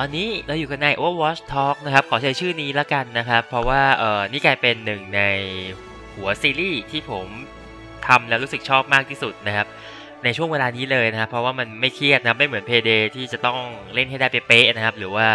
ตอนนี้เราอยู่กันใน Overwatch Talk นะครับ ขอใช้ชื่อนี้ละกันนะครับ เพราะว่าเออนี่กลายเป็นหนึ่งในหัวซีรีส์ที่ผมทำแล้วรู้สึกชอบมากที่สุดนะครับในช่วงเวลานี้เลยนะครับ เพราะว่ามันไม่เครียดนะไม่เหมือน Payday ที่จะต้องเล่นให้ได้เป๊ะๆนะครับ หรือว่า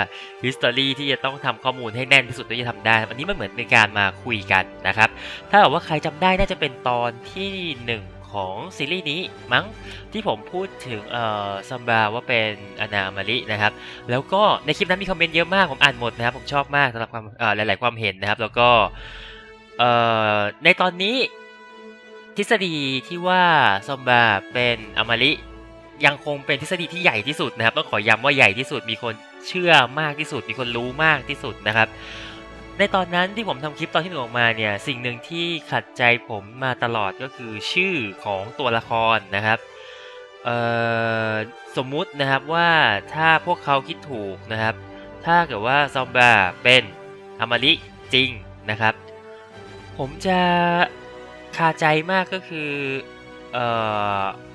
History ที่จะต้องทำข้อมูลให้แน่นที่สุดที่จะทำได้ อันนี้มันเหมือนเป็นการมาคุยกันนะครับ ถ้าเกิดว่าใครจำได้น่าจะเป็นตอนที่หนึ่ง ของซีรีส์นี้มั้งที่ผมพูดถึงเอ่อซัมบาว่าเป็นอนามารินะครับ แล้วก็ในคลิปนั้นมีคอมเมนต์เยอะมาก ผมอ่านหมดนะครับ ผมชอบมากสำหรับความหลาย ๆ ความเห็นนะครับ แล้วก็เอ่อในตอนนี้ทฤษฎีที่ว่าซอมบาเป็นอมาริยังคงเป็นทฤษฎีที่ใหญ่ที่สุดนะครับ ต้องขอย้ำว่าใหญ่ที่สุดมีคนเชื่อมากที่สุด มีคนรู้มากที่สุดนะครับ ในตอนนั้นที่ผมทำคลิปตอนที่หนึ่งออกมาเนี่ยสิ่งหนึ่งที่ขัดใจผมมาตลอดก็คือชื่อของตัวละครนะครับเอ่อสมมุตินะครับว่าถ้าพวกเขาคิดถูกนะครับ ถ้าเกิดว่าซอมบาเป็นอมาริจริงนะครับ ผมจะคาใจมากก็คือเอ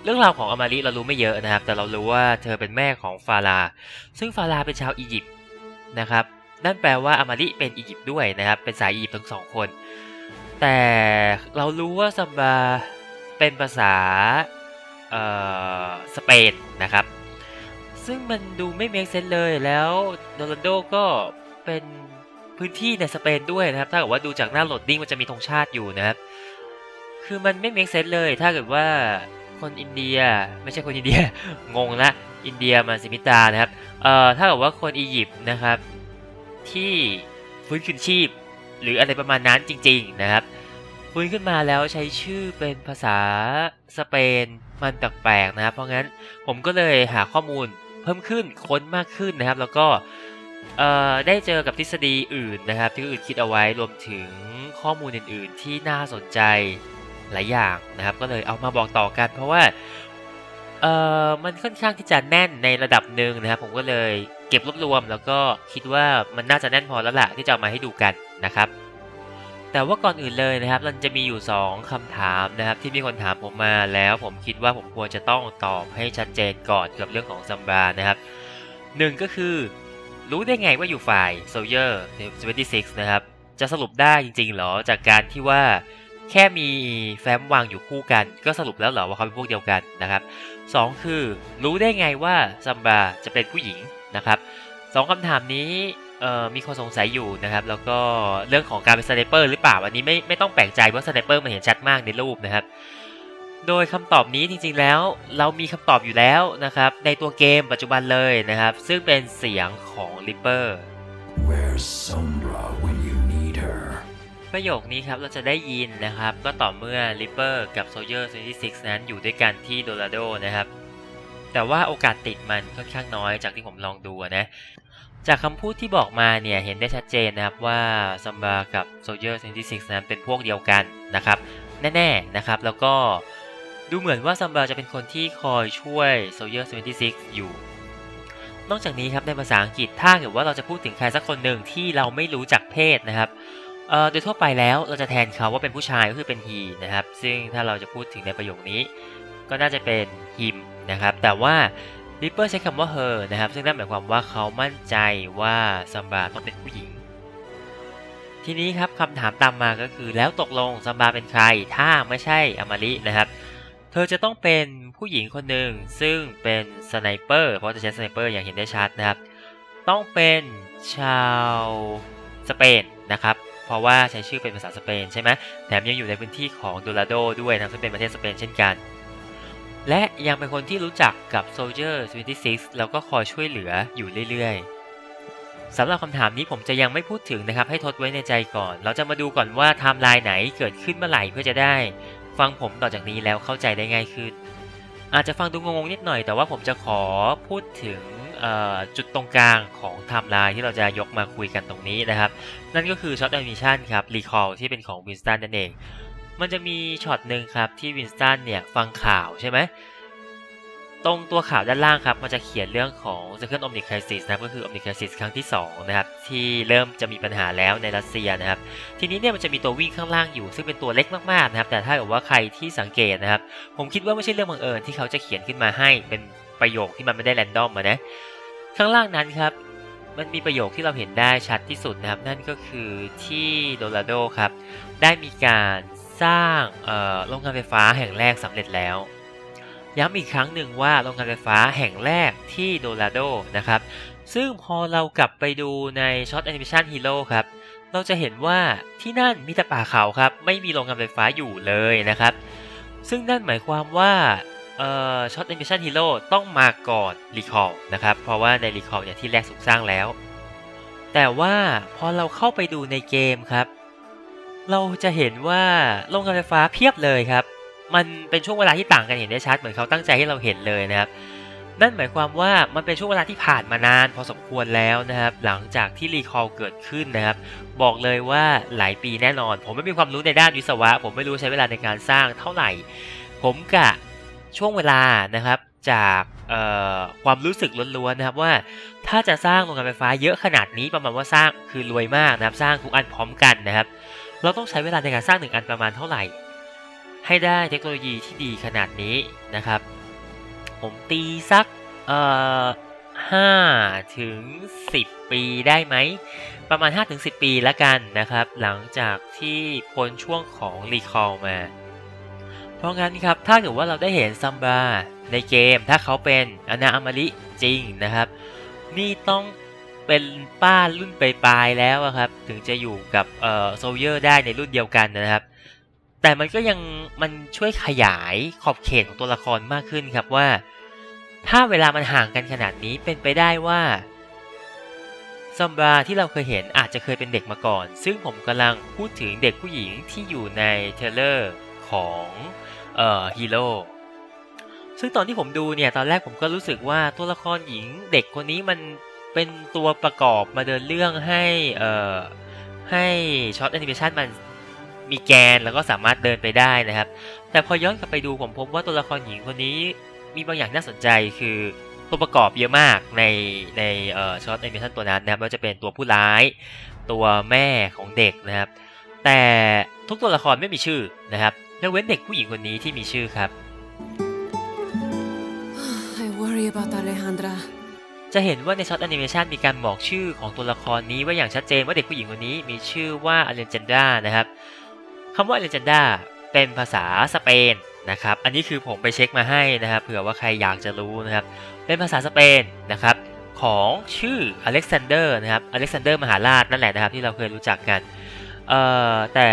เรื่องราวของอมาริเรารู้ไม่เยอะนะครับ แต่เรารู้ว่าเธอเป็นแม่ของฟาราซึ่งฟาราเป็นชาวอียิปต์นะครับ นั่นแปลว่าอมาริเป็นอียิปต์ด้วยนะครับ เป็นสายอียิปต์ทั้งสองคน แต่เรารู้ว่าซัมบาเป็นภาษาเอ่อสเปนนะครับ ซึ่งมันดูไม่เมคเซนเลยแล้วโดรันโดก็เป็นพื้นที่ในสเปนด้วยนะครับ ถ้าเกิดว่าดูจากหน้าโหลดดิ้งมันจะมีธงชาติอยู่นะครับ คือมันไม่เมคเซนเลย ถ้าเกิดว่าคนอินเดียไม่ใช่คนอินเดียงงละอินเดียมาสิมิตานะครับ เอ่อถ้าเกิดว่าคนอียิปต์นะครับ ที่ฟื้นคืนชีพ หรืออะไรประมาณนั้นจริง ๆนะครับ ฟื้นขึ้นมาแล้วใช้ชื่อเป็นภาษาสเปนมันแปลกๆนะครับ เพราะงั้นผมก็เลยหาข้อมูลเพิ่มขึ้นค้นมากขึ้นนะครับ แล้วก็ได้เจอกับทฤษฎีอื่นนะครับ ที่อื่นคิดเอาไว้รวมถึงข้อมูลอื่น ๆ ที่น่าสนใจหลายอย่างนะครับ ก็เลยเอามาบอกต่อกัน เพราะว่าเออมันค่อนข้างที่จะแน่นในระดับหนึ่งนะครับ ผมก็เลย เก็บรวบรวมแล้วก็คิดว่ามันน่าจะแน่นพอแล้วล่ะที่จะเอามาให้ดูกันนะครับ แต่ว่าก่อนอื่นเลยนะครับมันจะมีอยู่ 2คำถามนะครับที่มีคนถามผมมาแล้ว ผมคิดว่าผมควรจะต้องตอบให้ชัดเจนก่อนเกี่ยวกับเรื่องของซัมบานะครับหนึ่งก็คือ รู้ได้ไงว่าอยู่ฝ่าย Soldier 76นะครับจะสรุปได้จริง ๆ หรอจากการที่ว่าแค่มีแฟ้มวางอยู่คู่กัน ก็สรุปแล้วเหรอว่าเขาเป็นพวกเดียวกันนะครับสองคือ รู้ได้ไงว่าซัมบาจะเป็นผู้หญิง นะครับสองคำถามนี้เอ่อมีคนสงสัยอยู่นะครับ แล้วก็เรื่องของการเป็นสไนเปอร์หรือเปล่าอันนี้ไม่ไม่ต้องแปลกใจเพราะสไนเปอร์มันเห็นชัดมากในรูปนะครับ โดยคำตอบนี้จริงๆแล้ว เรามีคำตอบอยู่แล้วนะครับ ในตัวเกมปัจจุบันเลยนะครับ ซึ่งเป็นเสียงของ Ripper Where's Sombra when you need her? ประโยคนี้ครับเราจะได้ยินนะครับ ก็ต่อเมื่อ Ripper กับ Soldier 76นั้นอยู่ด้วยกันที่โดราโดนะครับ แต่ว่าโอกาสติดมันค่อนข้างน้อยจากที่ผมลองดูนะ จากคำพูดที่บอกมาเนี่ยเห็นได้ชัดเจนนะครับว่าซัมบากับ Soldier 76นั้นเป็นพวกเดียวกันนะครับแน่ๆนะครับแล้วก็ดูเหมือนว่าซัมบาจะเป็นคนที่คอยช่วย Soldier 76อยู่ นอกจากนี้ครับในภาษาอังกฤษถ้าเกิดว่าเราจะพูดถึงใครสักคนหนึ่งที่เราไม่รู้จักเพศนะครับโดยทั่วไปแล้วเราจะแทนเขาว่าเป็นผู้ชายก็คือเป็น he นะครับ ซึ่งถ้าเราจะพูดถึงในประโยคนี้ ก็น่าจะเป็น him นะครับ แต่ว่า Ripper ใช้คำว่า her นะครับ ซึ่งนั่นหมายความว่าเขามั่นใจว่าซัมบาต้องเป็นผู้หญิง ทีนี้ครับคำถามตามมาก็คือแล้วตกลงซัมบาเป็นใคร ถ้าไม่ใช่อมารินะครับ เธอจะต้องเป็นผู้หญิงคนหนึ่งซึ่งเป็นสไนเปอร์เพราะจะใช้สไนเปอร์อย่างเห็นได้ชัดนะครับ ต้องเป็นชาวสเปนนะครับเพราะว่าใช้ชื่อเป็นภาษาสเปนใช่ไหมแถมยังอยู่ในพื้นที่ของโดราโดด้วยนะซึ่งเป็นประเทศสเปนเช่นกัน และยังเป็นคนที่รู้จักกับ Soldier 76แล้วก็คอยช่วยเหลืออยู่เรื่อยๆสำหรับคำถามนี้ผมจะยังไม่พูดถึงนะครับ ให้ทดไว้ในใจก่อน เราจะมาดูก่อนว่าไทม์ไลน์ไหนเกิดขึ้นเมื่อไหร่เพื่อจะได้ ฟังผมต่อจากนี้แล้วเข้าใจได้ง่ายขึ้น อาจจะฟังดูงงๆนิดหน่อย แต่ว่าผมจะขอพูดถึงจุดตรงกลางของไทม์ไลน์ที่เราจะยกมาคุยกันตรงนี้นะครับ นั่นก็คือช็อตแอนิเมชันครับรีคอลที่เป็นของวินสตันนั่นเอง มันจะมีช็อตหนึ่งครับที่วินสตันเนี่ยฟังข่าวใช่ไหมตรงตัวข่าวด้านล่างครับมันจะเขียนเรื่องของ Second Omnic Crisis นะครับก็คือ Omnic Crisis ครั้งที่2นะครับที่เริ่มจะมีปัญหาแล้วในรัสเซียนะครับทีนี้เนี่ยมันจะมีตัววิ่งข้างล่างอยู่ ซึ่งเป็นตัวเล็กมากๆนะครับแต่ถ้าเกิดว่าใครที่สังเกตนะครับผมคิดว่าไม่ใช่เรื่องบังเอิญที่เขาจะเขียนขึ้นมาให้เป็นประโยคที่มันไม่ได้แรนดอมมานะข้างล่างนั้นครับมันมีประโยคที่เราเห็นได้ชัดที่สุดนะครับนั่นก็คือที่โดราโดครับได้มีการ สร้างโรงงานไฟฟ้าแห่งแรกสำเร็จแล้ว ย้ำอีกครั้งหนึ่งว่าโรงงานไฟฟ้าแห่งแรกที่โดราโดนะครับ ซึ่งพอเรากลับไปดูในช็อตแอนิเมชันฮีโร่ครับ เราจะเห็นว่าที่นั่นมีแต่ป่าเขาครับ ไม่มีโรงงานไฟฟ้าอยู่เลยนะครับ ซึ่งนั่นหมายความว่าช็อตแอนิเมชันฮีโร่ต้องมาก่อนรีคอลนะครับ เพราะว่าในรีคอลเนี่ยที่แรกถูกสร้างแล้ว แต่ว่าพอเราเข้าไปดูในเกมครับ เราจะเห็นว่าโรงงานไฟฟ้าเพียบเลยครับ มันเป็นช่วงเวลาที่ต่างกันเห็นได้ชัดเหมือนเขาตั้งใจให้เราเห็นเลยนะครับ นั่นหมายความว่ามันเป็นช่วงเวลาที่ผ่านมานานพอสมควรแล้วนะครับ หลังจากที่รีคอลเกิดขึ้นนะครับ บอกเลยว่าหลายปีแน่นอน ผมไม่มีความรู้ในด้านวิศวะ ผมไม่รู้ใช้เวลาในการสร้างเท่าไหร่ ผมกะช่วงเวลานะครับจากความรู้สึกล้วนๆนะครับว่าถ้าจะสร้างโรงงานไฟฟ้าเยอะขนาดนี้ประมาณว่าสร้างคือรวยมากนะครับ สร้างทุกอันพร้อมกันนะครับ เราต้องใช้เวลาในการสร้างหนึ่งอันประมาณเท่าไหร่ ให้ได้เทคโนโลยีที่ดีขนาดนี้นะครับ ผมตีสักเอ่อห้าถึงสิบปีได้ไหม ประมาณ 5-10 ปีละกันนะครับ หลังจากที่พ้นช่วงของรีคอลมา เพราะงั้นครับ ถ้าเกิดว่าเราได้เห็นซัมบาในเกม ถ้าเขาเป็นอนาอมาริจริงนะครับ นี่ต้อง เป็นป้ารุ่นปลายๆแล้วครับ ถึงจะอยู่กับเอ่อโซเยอร์ได้ในรุ่นเดียวกันนะครับ แต่มันก็ยังมันช่วยขยายขอบเขตของตัวละครมากขึ้นครับว่า ถ้าเวลามันห่างกันขนาดนี้เป็นไปได้ว่าซัมบราที่เราเคยเห็นอาจจะเคยเป็นเด็กมาก่อน ซึ่งผมกำลังพูดถึงเด็กผู้หญิงที่อยู่ในเทเลอร์ของเอ่อฮีโร่ซึ่งตอนที่ผมดูเนี่ยตอนแรกผมก็รู้สึกว่าตัวละครหญิงเด็กคนนี้มัน เป็นตัวประกอบมาเดินเรื่องให้เอ่อให้ช็อตแอนิเมชันมันมีแกนแล้วก็สามารถเดินไปได้นะครับ แต่พอย้อนกลับไปดูผมพบว่าตัวละครหญิงคนนี้มีบางอย่างน่าสนใจคือตัวประกอบเยอะมากในในเอ่อช็อตแอนิเมชันตัวนั้นนะครับไม่ว่าจะเป็นตัวผู้ร้าย ตัวแม่ของเด็กนะครับ แต่ทุกตัวละครไม่มีชื่อนะครับยกเว้นเด็กผู้หญิงคนนี้ที่มีชื่อครับ I worry about Alejandra. จะเห็นว่าในช็อตแอนิเมชันมีการบอกชื่อของตัวละครนี้ไว้อย่างชัดเจนว่าเด็กผู้หญิงคนนี้มีชื่อว่าอเลนเจนดานะครับคำว่าอเลนเจนดาเป็นภาษาสเปนนะครับอันนี้คือผมไปเช็คมาให้นะครับเผื่อว่าใครอยากจะรู้นะครับเป็นภาษาสเปนนะครับของชื่ออเล็กซานเดอร์นะครับอเล็กซานเดอร์มหาราชนั่นแหละนะครับที่เราเคยรู้จักกันเอ่อแต่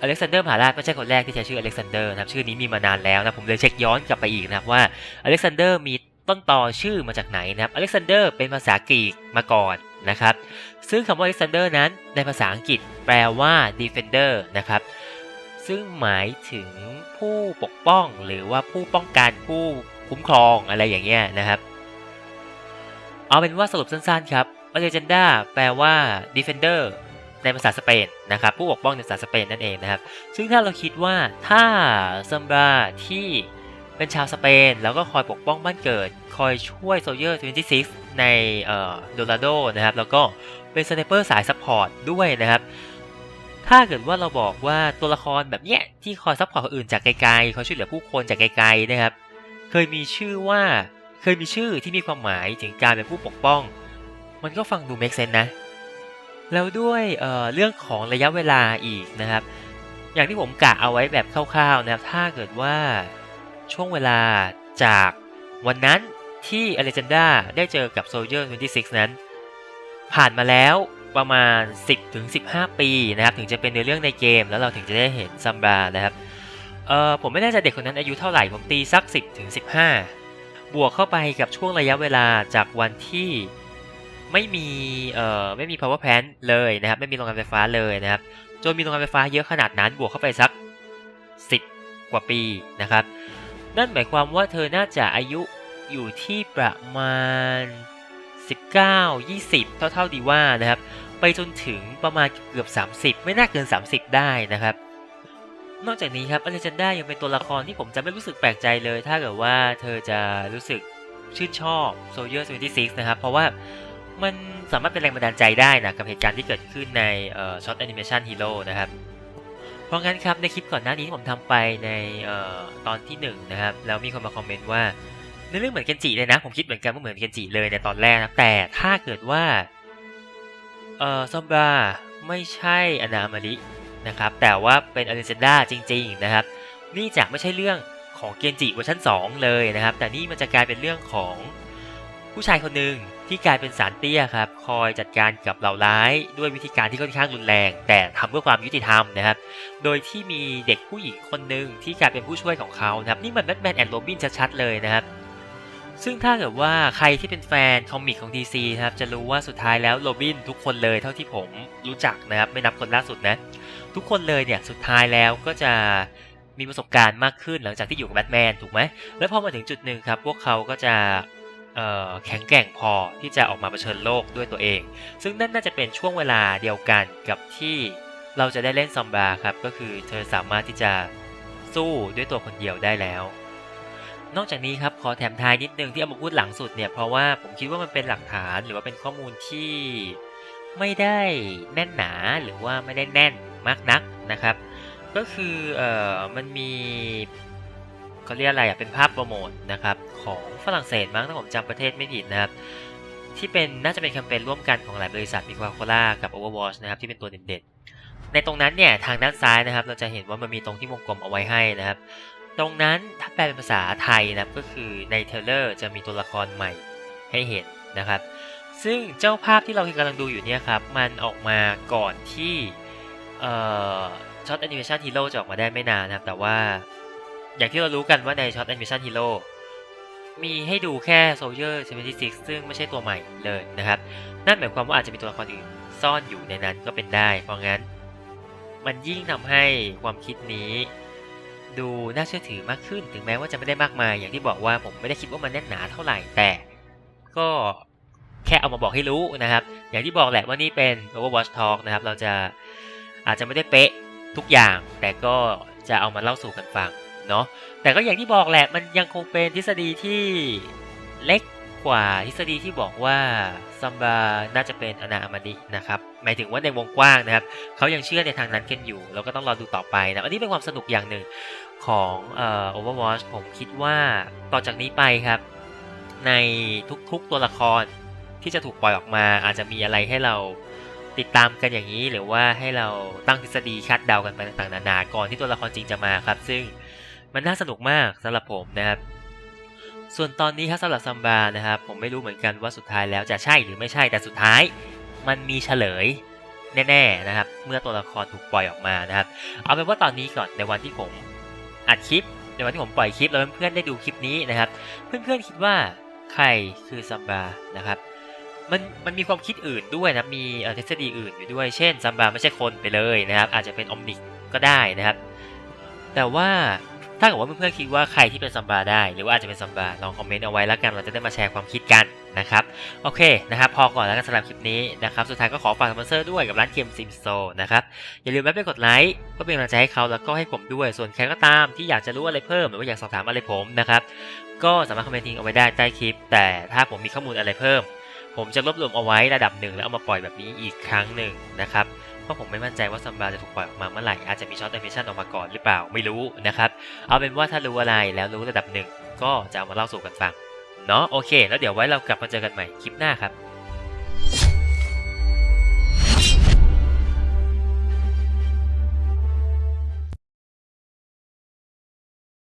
อเล็กซานเดอร์มหาราชไม่ใช่คนแรกที่ใช้ชื่ออเล็กซานเดอร์นะครับชื่อนี้มีมานานแล้วนะผมเลยเช็คย้อนกลับไปอีกนะครับว่าอเล็กซานเดอร์มี ต้นตอชื่อมาจากไหนนะครับอเล็กซานเดอร์เป็นภาษากรีกมาก่อนนะครับ ซึ่งคำว่าอเล็กซานเดอร์นั้นในภาษาอังกฤษแปลว่า defender นะครับ ซึ่งหมายถึงผู้ปกป้องหรือว่าผู้ป้องกันผู้คุ้มครองอะไรอย่างเงี้ยนะครับ เอาเป็นว่าสรุปสั้นๆครับ a l e g e n d a แปลว่า defender ในภาษาสเปนนะครับผู้ปกป้องในภาษาสเปนนั่นเองนะครับ ซึ่งถ้าเราคิดว่าถ้าซัมบราที่ เป็นชาวสเปน แล้วก็คอยปกป้องบ้านเกิด คอยช่วยโซเยอร์26ในเอ่อโดราโดนะครับ แล้วก็เป็นสไนเปอร์สายซัพพอร์ตด้วยนะครับ ถ้าเกิดว่าเราบอกว่าตัวละครแบบเนี้ยที่คอยซัพพอร์ตคนอื่นจากไกลๆ คอยช่วยเหลือผู้คนจากไกลๆนะครับ เคยมีชื่อว่า เคยมีชื่อที่มีความหมายถึงการเป็นผู้ปกป้อง มันก็ฟังดู make sense นะ แล้วด้วยเเรื่องของระยะเวลาอีกนะครับ อย่างที่ผมกะเอาไว้แบบคร่าวๆนะครับ ถ้าเกิดว่า ช่วงเวลาจากวันนั้นที่อเลจันดาได้เจอกับโซเยอร์26 นั้น ผ่านมาแล้วประมาณ 10ถึง15 ปีนะครับ ถึงจะเป็นในเรื่องในเกม แล้วเราถึงจะได้เห็นซัมบรานะครับเอ่อผมไม่แน่ใจเด็กคนนั้นอายุเท่าไหร่ ผมตีสัก 10ถึง15 บวกเข้าไปกับช่วงระยะเวลาจากวันที่ไม่มีเอ่อไม่มี power plant เลยนะครับ ไม่มีโรงงานไฟฟ้าเลยนะครับจนมีโรงงานไฟฟ้าเยอะขนาดนั้นบวกเข้าไปสัก 10 กว่าปีนะครับ นั่นหมายความว่าเธอน่าจะอายุอยู่ที่ประมาณ 19 20 เท่า ๆดีว่านะครับ ไปจนถึงประมาณเกือบ 30 ไม่น่าเกิน 30 ได้นะครับ นอกจากนี้ครับอเลจันด้ายังเป็นตัวละครที่ผมจะไม่รู้สึกแปลกใจเลย ถ้าเกิดว่าเธอจะรู้สึกชื่นชอบโซเยอร์26นะครับ เพราะว่ามันสามารถเป็นแรงบันดาลใจได้นะกับเหตุการณ์ที่เกิดขึ้นในช็อตแอนิเมชันฮีโร่นะครับ เพราะงั้นครับในคลิปก่อนหน้านี้ที่ผมทำไปในออตอนที่หนึ่งนะครับแล้วมีคนมาคอมเมนต์ว่าในเรื่องเหมือนเคนจิเลยนะ ผมคิดเหมือนกันว่าเหมือนเคนจิเลยในตอนแรกนะแต่ถ้าเกิดว่าเอ่อซอมบราไม่ใช่อนามารินะครับแต่ว่าเป็นอเลเซนดาจริงๆนะครับนี่จะไม่ใช่เรื่องของเกนจิเวอร์ชัน2 เลยนะครับ แต่นี่มันจะกลายเป็นเรื่องของผู้ชายคนหนึ่ง ที่กลายเป็นสารเตี้ยครับคอยจัดการกับเหล่าร้าย ด้วยวิธีการที่ค่อนข้างรุนแรง แต่ทำเพื่อความยุติธรรมนะครับ โดยที่มีเด็กผู้หญิงคนหนึ่งที่กลายเป็นผู้ช่วยของเขานะครับนี่มันแบทแมนแอนด์โรบินชัดๆเลยนะครับซึ่งถ้าเกิดว่าใครที่เป็นแฟนคอมิกของ DC นะครับจะรู้ว่าสุดท้ายแล้วโรบินทุกคนเลยเท่าที่ผมรู้จักนะครับไม่นับคนล่าสุดนะ ทุกคนเลยเนี่ยสุดท้ายแล้วก็จะมีประสบการณ์มากขึ้นหลังจากที่อยู่กับแบทแมนถูกไหมแล้วพอมาถึงจุดหนึ่งครับพวกเขาก็จะ แข็งแกร่งพอที่จะออกมาเผชิญโลกด้วยตัวเอง ซึ่งนั่นน่าจะเป็นช่วงเวลาเดียวกันกับที่เราจะได้เล่นซอมบาครับ ก็คือเธอสามารถที่จะสู้ด้วยตัวคนเดียวได้แล้ว นอกจากนี้ครับขอแถมท้ายนิดนึงที่เอามาพูดหลังสุดเนี่ยเพราะว่าผมคิดว่ามันเป็นหลักฐานหรือว่าเป็นข้อมูลที่ไม่ได้แน่นหนาหรือว่าไม่ได้แน่นมากนักนะครับ ก็คือเออมันมี เขาเรียกอะไรอะเป็นภาพโปรโมทนะครับของฝรั่งเศสมั้งถ้าผมจำประเทศไม่ผิดนะครับ ที่เป็นน่าจะเป็นแคมเปญร่วมกันของหลายบริษัทมีคคาโคล่ากับ Overwatch นะครับที่เป็นตัวเด่นๆ ในตรงนั้นเนี่ยทางด้านซ้ายนะครับ เราจะเห็นว่ามันมีตรงที่วงกลมเอาไว้ให้นะครับ ตรงนั้นถ้าแปลเป็นภาษาไทยนะครับก็คือในเทลเลอร์จะมีตัวละครใหม่ให้เห็นนะครับ ซึ่งเจ้าภาพที่เรากำลังดูอยู่เนี่ยครับมันออกมาก่อนที่ช็อตแอนิเมชันฮีโร่จะออกมาได้ไม่นานนะครับแต่ว่า อย่างที่เรารู้กันว่าในช็อตแอนิเมชันฮีโร่มีให้ดูแค่ Soldier 76ซึ่งไม่ใช่ตัวใหม่เลยนะครับ นั่นหมายความว่าอาจจะมีตัวละครอื่นซ่อนอยู่ในนั้นก็เป็นได้ เพราะงั้น มันยิ่งทำให้ความคิดนี้ ดูน่าเชื่อถือมากขึ้นถึงแม้ว่าจะไม่ได้มากมาย อย่างที่บอกว่าผมไม่ได้คิดว่ามันแน่นหนาเท่าไหร่แต่ ก็แค่เอามาบอกให้รู้นะครับ อย่างที่บอกแหละว่านี่เป็น Overwatch Talk นะครับ เราจะอาจจะไม่ได้เป๊ะทุกอย่าง แต่ก็จะเอามาเล่าสู่กันฟัง เนาะแต่ก็อย่างที่บอกแหละมันยังคงเป็นทฤษฎีที่เล็กกว่าทฤษฎีที่บอกว่าซัมบาน่าจะเป็นอนาอมาดินะครับหมายถึงว่าในวงกว้างนะครับเขายังเชื่อในทางนั้นกันอยู่ เราก็ต้องรอดูต่อไปนะอันนี้เป็นความสนุกอย่างหนึ่งของเอ่อ Overwatch ผมคิดว่าต่อจากนี้ไปครับ ในทุกๆตัวละครที่จะถูกปล่อยออกมา อาจจะมีอะไรให้เราติดตามกันอย่างนี้ หรือว่าให้เราตั้งทฤษฎีคาดเดากันไปต่างๆนานาก่อนที่ตัวละครจริงจะมาครับ ซึ่ง มันน่าสนุกมากสำหรับผมนะครับส่วนตอนนี้ครับสำหรับซัมบานะครับผมไม่รู้เหมือนกันว่าสุดท้ายแล้วจะใช่หรือไม่ใช่แต่สุดท้าย มันมีเฉลยแน่ๆนะครับ เมื่อตัวละครถูกปล่อยออกมานะครับ เอาเป็นว่าตอนนี้ก่อนในวันที่ผมอัดคลิป ในวันที่ผมปล่อยคลิปแล้วเพื่อนๆได้ดูคลิปนี้นะครับ เพื่อนๆคิดว่าใครคือซัมบานะครับมันมันมีความคิดอื่นด้วยนะมีเอ่อทฤษฎีอื่นอยู่ด้วยเช่นซัมบาไม่ใช่คนไปเลยนะครับ อาจจะเป็นอมนิกก็ได้นะครับ แต่ว่า ถ้าเกิดว่าเพื่อนๆคิดว่าใครที่เป็นซัมบาได้ หรือว่าอาจจะเป็นซัมบาลองคอมเมนต์เอาไว้แล้วกันเราจะได้มาแชร์ความคิดกันนะครับโอเคนะครับพอก่อนแล้วกันสำหรับคลิปนี้นะครับสุดท้ายก็ขอฝากสปอนเซอร์ด้วยกับร้านเกมซิมโซนะครับอย่าลืมแวะไปกดไลค์เพื่อเป็นกำลังใจให้เขาแล้วก็ให้ผมด้วยส่วนใครก็ตามที่อยากจะรู้อะไรเพิ่มหรือว่าอยากสอบถามอะไรผมนะครับก็สามารถคอมเมนต์ทิ้งเอาไว้ได้ใต้คลิป แต่ถ้าผมมีข้อมูลอะไรเพิ่ม ผมจะรวบรวมเอาไว้ระดับหนึ่งแล้วเอามาปล่อยแบบนี้อีกครั้งหนึ่งนะครับ ราะผมไม่มั่นใจว่าซัมบาจะถูกปล่อยออกมาเมื่อไหร่ อาจจะมีช็อตแอนิเมชันออกมาก่อนหรือเปล่าไม่รู้นะครับ เอาเป็นว่าถ้ารู้อะไรแล้วรู้ระดับหนึ่งก็จะเอามาเล่าสู่กันฟังเนาะโอเค แล้วเดี๋ยวไว้เรากลับมาเจอกันใหม่คลิปหน้าครับ